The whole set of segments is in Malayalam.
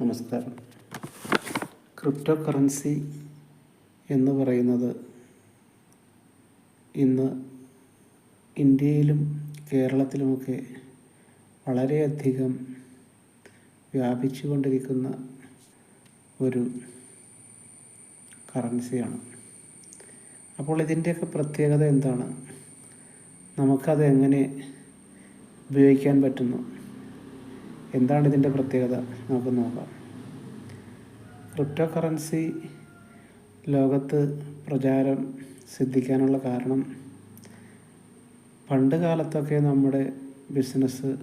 നമസ്കാരം. ക്രിപ്റ്റോ കറൻസി എന്ന് പറയുന്നത് ഇന്ന് ഇന്ത്യയിലും കേരളത്തിലുമൊക്കെ വളരെയധികം വ്യാപിച്ചു കൊണ്ടിരിക്കുന്ന ഒരു കറൻസിയാണ്. അപ്പോൾ ഇതിന്റെയൊക്കെ പ്രത്യേകത എന്താണ്? നമുക്കത് എങ്ങനെ ഉപയോഗിക്കാൻ പറ്റുന്നു? എന്താണ് ഇതിന്റെ പ്രത്യേകത? നമുക്ക് നോക്കാം. ക്രിപ്റ്റോ കറൻസി ലോകത്ത് പ്രചാരം സിദ്ധിക്കാനുള്ള കാരണം പണ്ട് കാലത്തൊക്കെ നമ്മുടെ ബിസിനസ്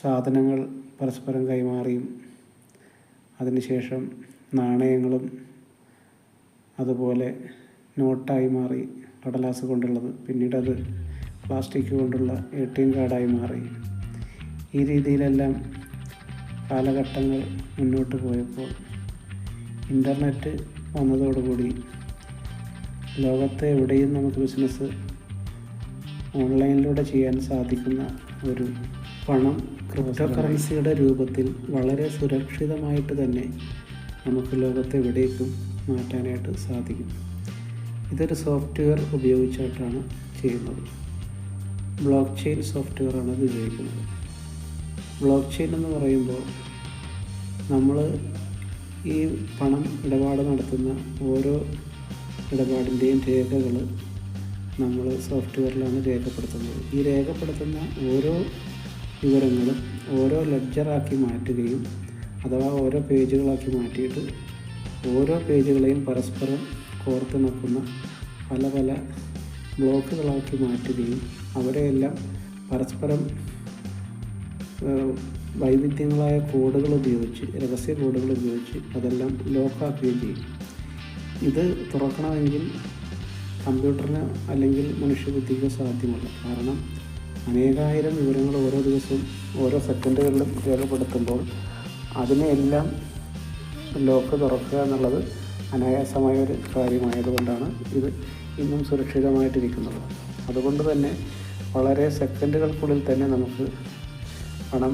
സാധനങ്ങൾ പരസ്പരം കൈമാറിയും. അതിനുശേഷം നാണയങ്ങളും അതുപോലെ നോട്ടായി മാറി കടലാസ് കൊണ്ടുള്ളത്. പിന്നീട് അത് പ്ലാസ്റ്റിക് കൊണ്ടുള്ള എ ടി എം കാർഡായി മാറി. ഈ രീതിയിലെല്ലാം കാലഘട്ടങ്ങൾ മുന്നോട്ട് പോയപ്പോൾ ഇന്റർനെറ്റ് വന്നതോടുകൂടി ലോകത്തെ എവിടെയും നമുക്ക് ബിസിനസ് ഓൺലൈനിലൂടെ ചെയ്യാൻ സാധിക്കുന്ന ഒരു പണം ക്രിപ്റ്റോ കറൻസിയുടെ രൂപത്തിൽ വളരെ സുരക്ഷിതമായിട്ട് തന്നെ നമുക്ക് ലോകത്തെ എവിടേക്കും മാറ്റാനായിട്ട് സാധിക്കും. ഇതൊരു സോഫ്റ്റ്വെയർ ഉപയോഗിച്ചിട്ടാണ് ചെയ്യുന്നത്. ബ്ലോക്ക് ചെയിൻ സോഫ്റ്റ്വെയറാണ് ഇത് ഉപയോഗിക്കുന്നത്. ബ്ലോക്ക് ചെയിൻ എന്ന് പറയുമ്പോൾ നമ്മൾ ഈ പണം ഇടപാട് നടത്തുന്ന ഓരോ ഇടപാടിന്റെയും രേഖകൾ നമ്മൾ സോഫ്റ്റ്വെയറിലാണ് രേഖപ്പെടുത്തുന്നത്. ഈ രേഖപ്പെടുത്തുന്ന ഓരോ വിവരങ്ങളും ഓരോ ലെഡ്ജറാക്കി മാറ്റുകയും അഥവാ ഓരോ പേജുകളാക്കി മാറ്റിയിട്ട് ഓരോ പേജുകളെയും പരസ്പരം കോർത്തിണക്കുന്ന പല പല ബ്ലോക്കുകളാക്കി മാറ്റുകയും അവരെയെല്ലാം പരസ്പരം വൈവിധ്യങ്ങളായ കോഡുകൾ ഉപയോഗിച്ച് രഹസ്യ കോഡുകൾ ഉപയോഗിച്ച് അതെല്ലാം ലോക്കാക്കുകയും ചെയ്യും. ഇത് തുറക്കണമെങ്കിൽ കമ്പ്യൂട്ടറിന് അല്ലെങ്കിൽ മനുഷ്യബുദ്ധിക്ക് സാധ്യമല്ല. കാരണം അനേകായിരം വിവരങ്ങൾ ഓരോ ദിവസവും ഓരോ സെക്കൻഡുകളിലും രേഖപ്പെടുത്തുമ്പോൾ അതിനെയെല്ലാം ലോക്ക് തുറക്കുക എന്നുള്ളത് അനായാസമായ ഒരു കാര്യമായതുകൊണ്ടാണ് ഇത് ഇന്നും സുരക്ഷിതമായിട്ടിരിക്കുന്നത്. അതുകൊണ്ട് തന്നെ വളരെ സെക്കൻഡുകൾക്കുള്ളിൽ തന്നെ നമുക്ക് പണം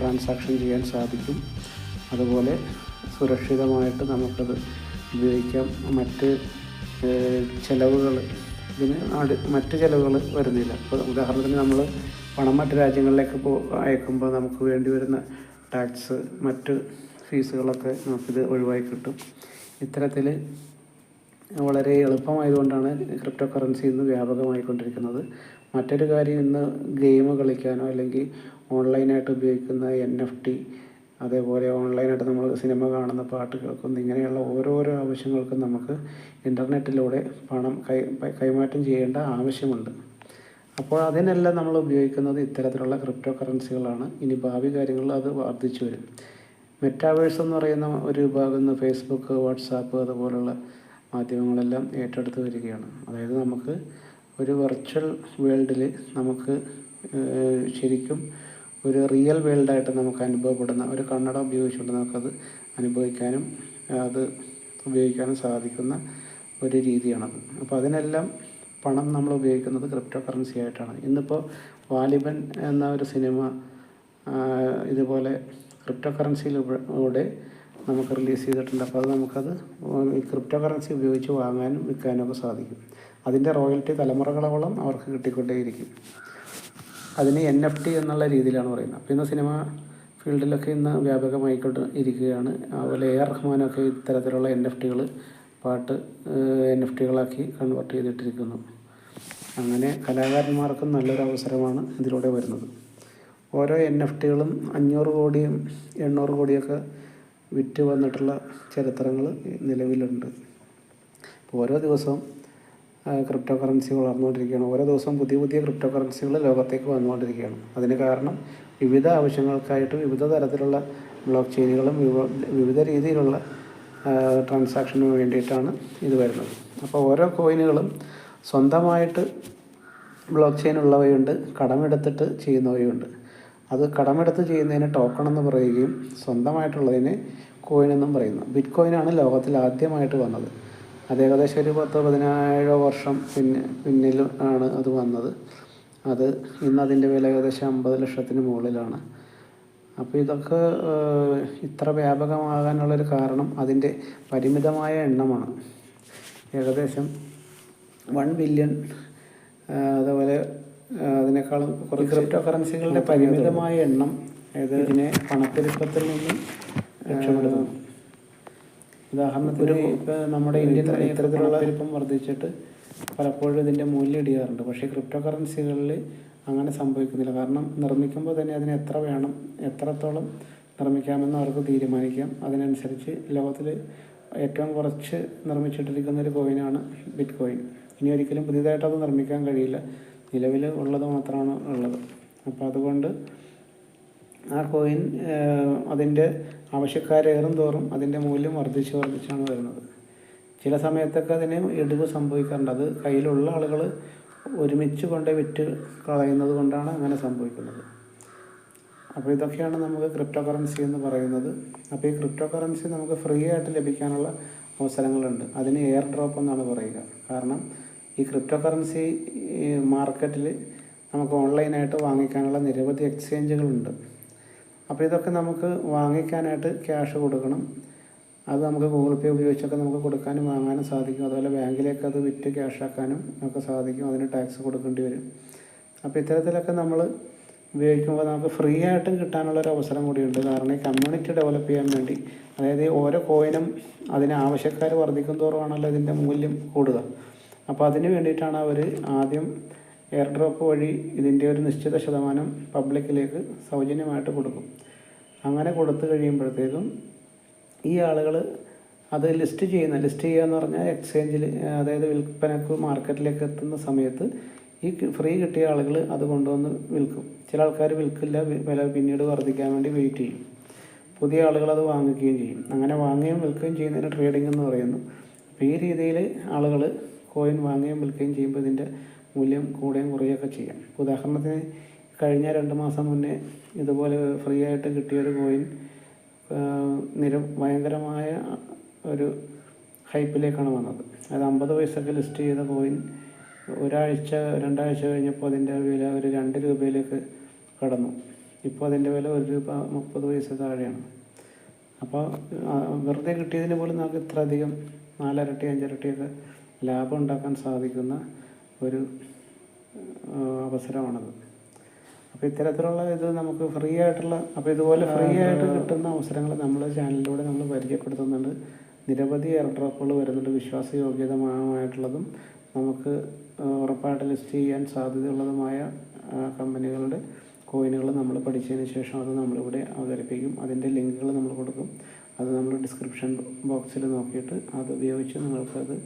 ട്രാൻസാക്ഷൻ ചെയ്യാൻ സാധിക്കും. അതുപോലെ സുരക്ഷിതമായിട്ട് നമുക്കത് ഉപയോഗിക്കാം. മറ്റ് ചിലവുകൾ ഇതിന് അടു മറ്റ് ചിലവുകൾ വരുന്നില്ല. ഇപ്പോൾ ഉദാഹരണത്തിന് നമ്മൾ പണം മറ്റ് രാജ്യങ്ങളിലേക്ക് പോ അയക്കുമ്പോൾ നമുക്ക് വേണ്ടി വരുന്ന ടാക്സ് മറ്റ് ഫീസുകളൊക്കെ നമുക്കിത് ഒഴിവായി കിട്ടും. ഇത്തരത്തിൽ വളരെ എളുപ്പമായതുകൊണ്ടാണ് ക്രിപ്റ്റോ കറൻസി ഇന്ന് വ്യാപകമായിക്കൊണ്ടിരിക്കുന്നത്. മറ്റൊരു കാര്യം ഇന്ന് ഗെയിം കളിക്കാനോ അല്ലെങ്കിൽ ഓൺലൈനായിട്ട് ഉപയോഗിക്കുന്ന എൻ എഫ് ടി അതേപോലെ ഓൺലൈനായിട്ട് നമ്മൾ സിനിമ കാണുന്ന പാട്ട് കേൾക്കുന്ന ഇങ്ങനെയുള്ള ഓരോരോ ആവശ്യങ്ങൾക്കും നമുക്ക് ഇന്റർനെറ്റിലൂടെ പണം കൈ കൈമാറ്റം ചെയ്യേണ്ട ആവശ്യമുണ്ട്. അപ്പോൾ അതിനെല്ലാം നമ്മൾ ഉപയോഗിക്കുന്നത് ഇത്തരത്തിലുള്ള ക്രിപ്റ്റോ കറൻസികളാണ് ഇനി ഭാവി കാര്യങ്ങളിൽ അത് വർദ്ധിച്ചു വരും. മെറ്റാവേഴ്സ് എന്ന് പറയുന്ന ഒരു വിഭാഗം ഇന്ന് ഫേസ്ബുക്ക് വാട്സാപ്പ് അതുപോലുള്ള മാധ്യമങ്ങളെല്ലാം ഏറ്റെടുത്ത് വരികയാണ്. അതായത് നമുക്ക് ഒരു വെർച്വൽ വേൾഡിൽ നമുക്ക് ശരിക്കും ഒരു റിയൽ വേൾഡായിട്ട് നമുക്ക് അനുഭവപ്പെടുന്ന ഒരു കണ്ണട ഉപയോഗിച്ചുകൊണ്ട് നമുക്കത് അനുഭവിക്കാനും അത് ഉപയോഗിക്കാനും സാധിക്കുന്ന ഒരു രീതിയാണത് അപ്പോൾ അതിനെല്ലാം പണം നമ്മൾ ഉപയോഗിക്കുന്നത് ക്രിപ്റ്റോ കറൻസി ആയിട്ടാണ്. ഇന്നിപ്പോൾ വാലിബൻ എന്ന ഒരു സിനിമ ഇതുപോലെ ക്രിപ്റ്റോ കറൻസിയിലൂടെ നമുക്ക് റിലീസ് ചെയ്തിട്ടുണ്ട്. അപ്പോൾ അത് നമുക്കത് ക്രിപ്റ്റോ കറൻസി ഉപയോഗിച്ച് വാങ്ങാനും വിൽക്കാനും ഒക്കെ സാധിക്കും. അതിന്റെ റോയൽറ്റി തലമുറകളോളം അവർക്ക് കിട്ടിക്കൊണ്ടേയിരിക്കും. അതിന് എൻ എഫ് ടി എന്നുള്ള രീതിയിലാണ് പറയുന്നത്. അപ്പോൾ ഇന്ന് സിനിമ ഫീൽഡിലൊക്കെ ഇന്ന് വ്യാപകമായിക്കൊണ്ട് ഇരിക്കുകയാണ്. അതുപോലെ എ ആർ റഹ്മാനൊക്കെ ഇത്തരത്തിലുള്ള എൻ എഫ് ടികൾ പാട്ട് എൻ എഫ് ടികളാക്കി കൺവേർട്ട് ചെയ്തിട്ടിരിക്കുന്നു. അങ്ങനെ കലാകാരന്മാർക്കും നല്ലൊരു അവസരമാണ് ഇതിലൂടെ വരുന്നത്. ഓരോ എൻ എഫ് ടികളും അഞ്ഞൂറ് കോടിയും എണ്ണൂറ് കോടിയൊക്കെ വിറ്റ് വന്നിട്ടുള്ള ചരിത്രങ്ങൾ നിലവിലുണ്ട്. ഓരോ ദിവസവും ക്രിപ്റ്റോ കറൻസി വളർന്നുകൊണ്ടിരിക്കുകയാണ്. ഓരോ ദിവസവും പുതിയ പുതിയ ക്രിപ്റ്റോ കറൻസികൾ ലോകത്തേക്ക് വന്നുകൊണ്ടിരിക്കുകയാണ്. അതിന് കാരണം വിവിധ ആവശ്യങ്ങൾക്കായിട്ട് വിവിധ തരത്തിലുള്ള ബ്ലോക്ക് ചെയിനുകളും വിവിധ രീതിയിലുള്ള ട്രാൻസാക്ഷന് വേണ്ടിയിട്ടാണ് ഇത് വരുന്നത്. അപ്പോൾ ഓരോ കോയിനുകളും സ്വന്തമായിട്ട് ബ്ലോക്ക് ചെയിൻ ഉള്ളവയുണ്ട് കടമെടുത്തിട്ട് ചെയ്യുന്നവയുണ്ട്. അത് കടമെടുത്ത് ചെയ്യുന്നതിന് ടോക്കൺ എന്ന് പറയുകയും സ്വന്തമായിട്ടുള്ളതിനെ കോയിൻ എന്നും പറയുന്നു. ബിറ്റ് കോയിനാണ് ലോകത്തിൽ ആദ്യമായിട്ട് വന്നത്. അത് ഏകദേശം ഒരു പത്തോ പതിനായിരോ വർഷം പിന്നെ പിന്നിൽ ആണ് അത് വന്നത്. അത് ഇന്ന് അതിന്റെ വില ഏകദേശം അമ്പത് ലക്ഷത്തിന് മുകളിലാണ്. അപ്പോൾ ഇതൊക്കെ ഇത്ര വ്യാപകമാകാനുള്ളൊരു കാരണം അതിന്റെ പരിമിതമായ എണ്ണമാണ്. ഏകദേശം വൺ ബില്യൺ അതുപോലെ അതിനേക്കാളും കുറച്ച് ക്രിപ്റ്റോ കറൻസികളുടെ പരിമിതമായ എണ്ണം ഇതിനെ പണപ്പെരുപ്പത്തിൽ നിന്നും രക്ഷപ്പെടുത്തുന്നു ഉദാഹരണത്തിന് ഇപ്പോൾ നമ്മുടെ ഇന്ത്യൻ ഇത്തരത്തിലുള്ള വലിപ്പം വർദ്ധിച്ചിട്ട് പലപ്പോഴും ഇതിന്റെ മൂല്യം ഇടിയാറുണ്ട്. പക്ഷേ ക്രിപ്റ്റോ കറൻസികളിൽ അങ്ങനെ സംഭവിക്കുന്നില്ല. കാരണം നിർമ്മിക്കുമ്പോൾ തന്നെ അതിന് എത്ര വേണം എത്രത്തോളം നിർമ്മിക്കാമെന്ന് അവർക്ക് തീരുമാനിക്കാം. അതിനനുസരിച്ച് ലോകത്തിൽ ഏറ്റവും കുറച്ച് നിർമ്മിച്ചിട്ടിരിക്കുന്ന ഒരു കോയിനാണ് ബിറ്റ് കോയിൻ ഇനി ഒരിക്കലും പുതിയതായിട്ട് അത് നിർമ്മിക്കാൻ കഴിയില്ല. നിലവിൽ ഉള്ളത് മാത്രമാണ് ഉള്ളത്. അപ്പോൾ അതുകൊണ്ട് ആ കോയിൻ അതിന്റെ ആവശ്യക്കാരേറും തോറും അതിന്റെ മൂല്യം വർദ്ധിച്ച് വർദ്ധിച്ചാണ് വരുന്നത്. ചില സമയത്തൊക്കെ അതിന് ഇടിവ് സംഭവിക്കാറുണ്ട്. അത് കയ്യിലുള്ള ആളുകൾ ഒരുമിച്ച് കൊണ്ട് വിറ്റ് കളയുന്നത് കൊണ്ടാണ് അങ്ങനെ സംഭവിക്കുന്നത്. അപ്പോൾ ഇതൊക്കെയാണ് നമുക്ക് ക്രിപ്റ്റോ കറൻസി എന്ന് പറയുന്നത്. അപ്പോൾ ഈ ക്രിപ്റ്റോ കറൻസി നമുക്ക് ഫ്രീ ആയിട്ട് ലഭിക്കാനുള്ള അവസരങ്ങളുണ്ട്. അതിന് എയർ ഡ്രോപ്പ് എന്നാണ് പറയുക. കാരണം ഈ ക്രിപ്റ്റോ കറൻസി മാർക്കറ്റിൽ നമുക്ക് ഓൺലൈനായിട്ട് വാങ്ങിക്കാനുള്ള നിരവധി എക്സ്ചേഞ്ചുകളുണ്ട്. അപ്പോൾ ഇതൊക്കെ നമുക്ക് വാങ്ങിക്കാനായിട്ട് ക്യാഷ് കൊടുക്കണം. അത് നമുക്ക് ഗൂഗിൾ പേ ഉപയോഗിച്ചൊക്കെ നമുക്ക് കൊടുക്കാനും വാങ്ങാനും സാധിക്കും. അതുപോലെ ബാങ്കിലേക്ക് അത് വിറ്റ് ക്യാഷ് ആക്കാനും ഒക്കെ സാധിക്കും. അതിന് ടാക്സ് കൊടുക്കേണ്ടി വരും. അപ്പോൾ ഇത്തരത്തിലൊക്കെ നമ്മൾ ഉപയോഗിക്കുമ്പോൾ നമുക്ക് ഫ്രീ ആയിട്ടും കിട്ടാനുള്ളൊരു അവസരം കൂടിയുണ്ട്. കാരണം ഈ കമ്മ്യൂണിറ്റി ഡെവലപ്പ് ചെയ്യാൻ വേണ്ടി. അതായത് ഓരോ കോയിനും അതിന് ആവശ്യക്കാർ വർദ്ധിക്കും തോറുമാണല്ലോ ഇതിന്റെ മൂല്യം കൂടുക. അപ്പോൾ അതിന് വേണ്ടിയിട്ടാണ് അവർ ആദ്യം എയർ ഡ്രോപ്പ് വഴി ഇതിന്റെ ഒരു നിശ്ചിത ശതമാനം പബ്ലിക്കിലേക്ക് സൗജന്യമായിട്ട് കൊടുക്കും. അങ്ങനെ കൊടുത്തു കഴിയുമ്പോഴത്തേക്കും ഈ ആളുകൾ അത് ലിസ്റ്റ് ചെയ്യുന്ന ലിസ്റ്റ് ചെയ്യുക എന്ന് പറഞ്ഞാൽ എക്സ്ചേഞ്ചിൽ അതായത് വിൽപ്പനക്ക് മാർക്കറ്റിലേക്ക് എത്തുന്ന സമയത്ത് ഈ ഫ്രീ കിട്ടിയ ആളുകൾ അത് കൊണ്ടുവന്ന് വിൽക്കും. ചില ആൾക്കാർ വിൽക്കില്ല വില പിന്നീട് വർദ്ധിക്കാൻ വേണ്ടി വെയിറ്റ് ചെയ്യും. പുതിയ ആളുകൾ അത് വാങ്ങിക്കുകയും ചെയ്യും. അങ്ങനെ വാങ്ങുകയും വിൽക്കുകയും ചെയ്യുന്നതിന് ട്രേഡിംഗ് എന്ന് പറയുന്നു. അപ്പോൾ ഈ രീതിയിൽ ആളുകൾ കോയിൻ വാങ്ങുകയും വിൽക്കുകയും ചെയ്യുമ്പോൾ ഇതിന്റെ മൂല്യം കൂടുകയും കുറയുകയൊക്കെ ചെയ്യാം. ഉദാഹരണത്തിന് കഴിഞ്ഞ രണ്ട് മാസം മുന്നേ ഇതുപോലെ ഫ്രീ ആയിട്ട് കിട്ടിയൊരു കോയിൻ നിര ഭയങ്കരമായ ഒരു ഹൈപ്പിലേക്കാണ് വന്നത്. അത് അമ്പത് പൈസക്ക് ലിസ്റ്റ് ചെയ്ത കോയിൻ ഒരാഴ്ച രണ്ടാഴ്ച കഴിഞ്ഞപ്പോൾ അതിന്റെ വില ഒരു രണ്ട് രൂപയിലേക്ക് കടന്നു. ഇപ്പോൾ അതിന്റെ വില ഒരു രൂപ മുപ്പത് പൈസ താഴെയാണ്. അപ്പോൾ വെറുതെ കിട്ടിയതിന് പോലും നമുക്ക് ഇത്രയധികം നാലരട്ടി അഞ്ചരട്ടിയൊക്കെ ലാഭം ഉണ്ടാക്കാൻ സാധിക്കുന്ന ഒരു അവസരമാണത്. അപ്പോൾ ഇത്തരത്തിലുള്ള ഇത് നമുക്ക് ഫ്രീ ആയിട്ടുള്ള അപ്പോൾ ഇതുപോലെ ഫ്രീ ആയിട്ട് കിട്ടുന്ന അവസരങ്ങൾ നമ്മൾ ചാനലിലൂടെ നമ്മൾ പരിചയപ്പെടുത്തുന്നുണ്ട്. നിരവധി എയർ ഡ്രോപ്പുകൾ വരുന്നുണ്ട്. വിശ്വാസയോഗ്യതമായിട്ടുള്ളതും നമുക്ക് ഉറപ്പായിട്ട് ലിസ്റ്റ് ചെയ്യാൻ സാധ്യതയുള്ളതുമായ കമ്പനികളുടെ കോയിനുകൾ നമ്മൾ പഠിച്ചതിന് ശേഷം അത് നമ്മളിവിടെ അവതരിപ്പിക്കും. അതിന്റെ ലിങ്കുകൾ നമ്മൾ കൊടുക്കും. അത് നമ്മൾ ഡിസ്ക്രിപ്ഷൻ ബോക്സിൽ നോക്കിയിട്ട് അത് ഉപയോഗിച്ച് നിങ്ങൾക്കത്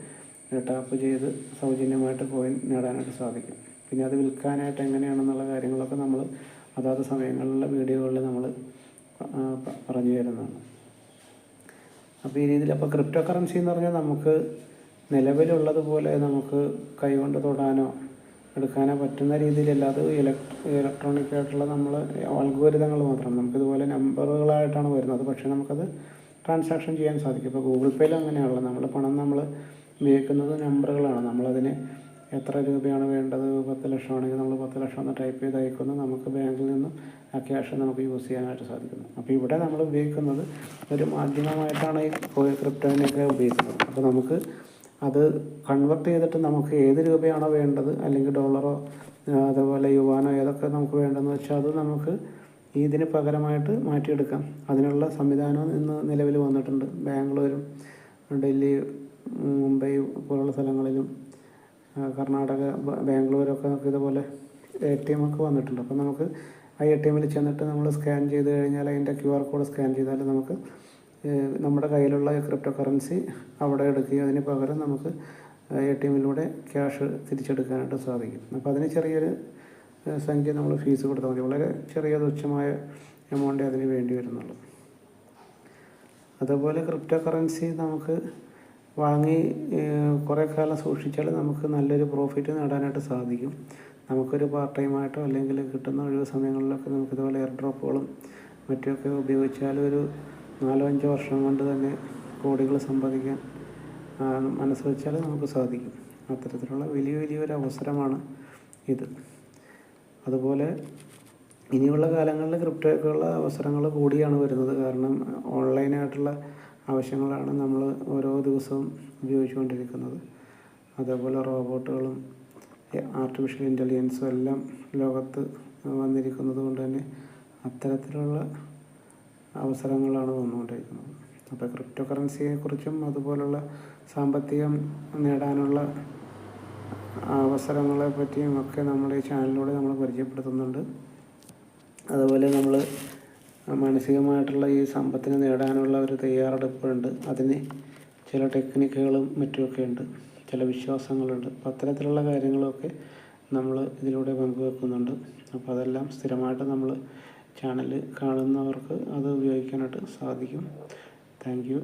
ടാപ്പ് ചെയ്ത് സൗജന്യമായിട്ട് കോയിൻ നേടാനായിട്ട് സാധിക്കും. പിന്നെ അത് വിൽക്കാനായിട്ട് എങ്ങനെയാണെന്നുള്ള കാര്യങ്ങളൊക്കെ നമ്മൾ അതാത് സമയങ്ങളിലുള്ള വീഡിയോകളിൽ നമ്മൾ പറഞ്ഞു തരുന്നതാണ്. അപ്പോൾ ഈ രീതിയിൽ അപ്പോൾ ക്രിപ്റ്റോ കറൻസി എന്ന് പറഞ്ഞാൽ നമുക്ക് നിലവിലുള്ളതുപോലെ നമുക്ക് കൈകൊണ്ട് തൊടാനോ എടുക്കാനോ പറ്റുന്ന രീതിയിലല്ല അത് ഇലക്ട്ര ഇലക്ട്രോണിക് ആയിട്ടുള്ള നമ്മൾ അൽഗോരിതങ്ങൾ മാത്രമാണ് നമുക്കിതുപോലെ നമ്പറുകളായിട്ടാണ് വരുന്നത്. പക്ഷേ നമുക്കത് ട്രാൻസാക്ഷൻ ചെയ്യാൻ സാധിക്കും. ഇപ്പോൾ ഗൂഗിൾ പേയിൽ അങ്ങനെയാണല്ലോ. നമ്മൾ പണം നമ്മൾ ഉപയോഗിക്കുന്നത് നമ്പറുകളാണ്. നമ്മളതിന് എത്ര രൂപയാണ് വേണ്ടത്? പത്ത് ലക്ഷമാണെങ്കിൽ നമ്മൾ പത്ത് ലക്ഷം എന്ന് ടൈപ്പ് ചെയ്ത് അയക്കുന്നു. നമുക്ക് ബാങ്കിൽ നിന്നും ആ ക്യാഷ് നമുക്ക് യൂസ് ചെയ്യാനായിട്ട് സാധിക്കുന്നു. അപ്പോൾ ഇവിടെ നമ്മൾ ഉപയോഗിക്കുന്നത് ഒരു മാധ്യമമായിട്ടാണ് ഈ ക്രിപ്റ്റോയിനൊക്കെ ഉപയോഗിക്കുന്നത്. അപ്പോൾ നമുക്ക് അത് കൺവെർട്ട് ചെയ്തിട്ട് നമുക്ക് ഏത് രൂപയാണോ വേണ്ടത്? അല്ലെങ്കിൽ ഡോളറോ അതുപോലെ യുവാനോ ഏതൊക്കെ നമുക്ക് വേണ്ടതെന്ന് വെച്ചാൽ അത് നമുക്ക് ഇതിന് പകരമായിട്ട് മാറ്റിയെടുക്കാം. അതിനുള്ള സംവിധാനം ഇന്ന് നിലവിൽ വന്നിട്ടുണ്ട്. ബാംഗ്ലൂരും ഡൽഹി മുംബൈ പോലുള്ള സ്ഥലങ്ങളിലും കർണാടക ബാംഗ്ലൂരൊക്കെ നമുക്ക് ഇതുപോലെ എ ടി എം ഒക്കെ വന്നിട്ടുണ്ട്. അപ്പം നമുക്ക് ആ എ ടി എമ്മിൽ ചെന്നിട്ട് നമ്മൾ സ്കാൻ ചെയ്ത് കഴിഞ്ഞാൽ അതിന്റെ ക്യു ആർ കോഡ് സ്കാൻ ചെയ്താൽ നമുക്ക് നമ്മുടെ കയ്യിലുള്ള ക്രിപ്റ്റോ കറൻസി അവിടെ എടുക്കുകയും അതിന് പകരം നമുക്ക് എ ടി എമ്മിലൂടെ ക്യാഷ് തിരിച്ചെടുക്കാനായിട്ട് സാധിക്കും. അപ്പോൾ അതിന് ചെറിയൊരു സംഖ്യ നമ്മൾ ഫീസ് കൊടുത്താൽ മതി. വളരെ ചെറിയ തുച്ഛമായ എമൗണ്ടേ അതിന് വേണ്ടി വരുന്നുള്ളൂ. അതുപോലെ ക്രിപ്റ്റോ കറൻസി നമുക്ക് വാങ്ങി കുറേ കാലം സൂക്ഷിച്ചാൽ നമുക്ക് നല്ലൊരു പ്രോഫിറ്റ് നേടാനായിട്ട് സാധിക്കും. നമുക്കൊരു പാർട്ട് ടൈമായിട്ടോ അല്ലെങ്കിൽ കിട്ടുന്ന ഒഴിവ് സമയങ്ങളിലൊക്കെ നമുക്ക് ഇതുപോലെ എയർ ഡ്രോപ്പുകളും മറ്റുമൊക്കെ ഉപയോഗിച്ചാൽ ഒരു നാലോ അഞ്ചോ വർഷം കൊണ്ട് തന്നെ കോടികൾ സമ്പാദിക്കാൻ മനസ്സ് വെച്ചാൽ നമുക്ക് സാധിക്കും. അത്തരത്തിലുള്ള വലിയ വലിയൊരു അവസരമാണ് ഇത്. അതുപോലെ ഇനിയുള്ള കാലങ്ങളിൽ ക്രിപ്റ്റോയ്ക്കുള്ള അവസരങ്ങൾ കൂടിയാണ് വരുന്നത്. കാരണം ഓൺലൈനായിട്ടുള്ള ആവശ്യങ്ങളാണ് നമ്മൾ ഓരോ ദിവസവും ഉപയോഗിച്ചുകൊണ്ടിരിക്കുന്നത്. അതേപോലെ റോബോട്ടുകളും ആർട്ടിഫിഷ്യൽ ഇന്റലിജൻസും എല്ലാം ലോകത്ത് വന്നിരിക്കുന്നത് കൊണ്ട് തന്നെ അത്തരത്തിലുള്ള അവസരങ്ങളാണ് വന്നുകൊണ്ടിരിക്കുന്നത്. അപ്പോൾ ക്രിപ്റ്റോ കറൻസിയെക്കുറിച്ചും അതുപോലുള്ള സാമ്പത്തികം നേടാനുള്ള അവസരങ്ങളെ പറ്റിയും ഒക്കെ നമ്മൾ ഈ ചാനലിലൂടെ നമ്മൾ പരിചയപ്പെടുത്തുന്നുണ്ട്. അതുപോലെ നമ്മൾ മാനസികമായിട്ടുള്ള ഈ സമ്പത്തിനെ നേടാനുള്ള ഒരു തയ്യാറെടുപ്പുണ്ട്. അതിന് ചില ടെക്നിക്കുകളും മറ്റുമൊക്കെ ഉണ്ട്. ചില വിശ്വാസങ്ങളുണ്ട്. അപ്പോൾ അത്തരത്തിലുള്ള കാര്യങ്ങളൊക്കെ നമ്മൾ ഇതിലൂടെ പങ്കുവെക്കുന്നുണ്ട് അപ്പോൾ അതെല്ലാം സ്ഥിരമായിട്ട് നമ്മൾ ചാനൽ കാണുന്നവർക്ക് അത് ഉപയോഗിക്കാനായിട്ട് സാധിക്കും. താങ്ക്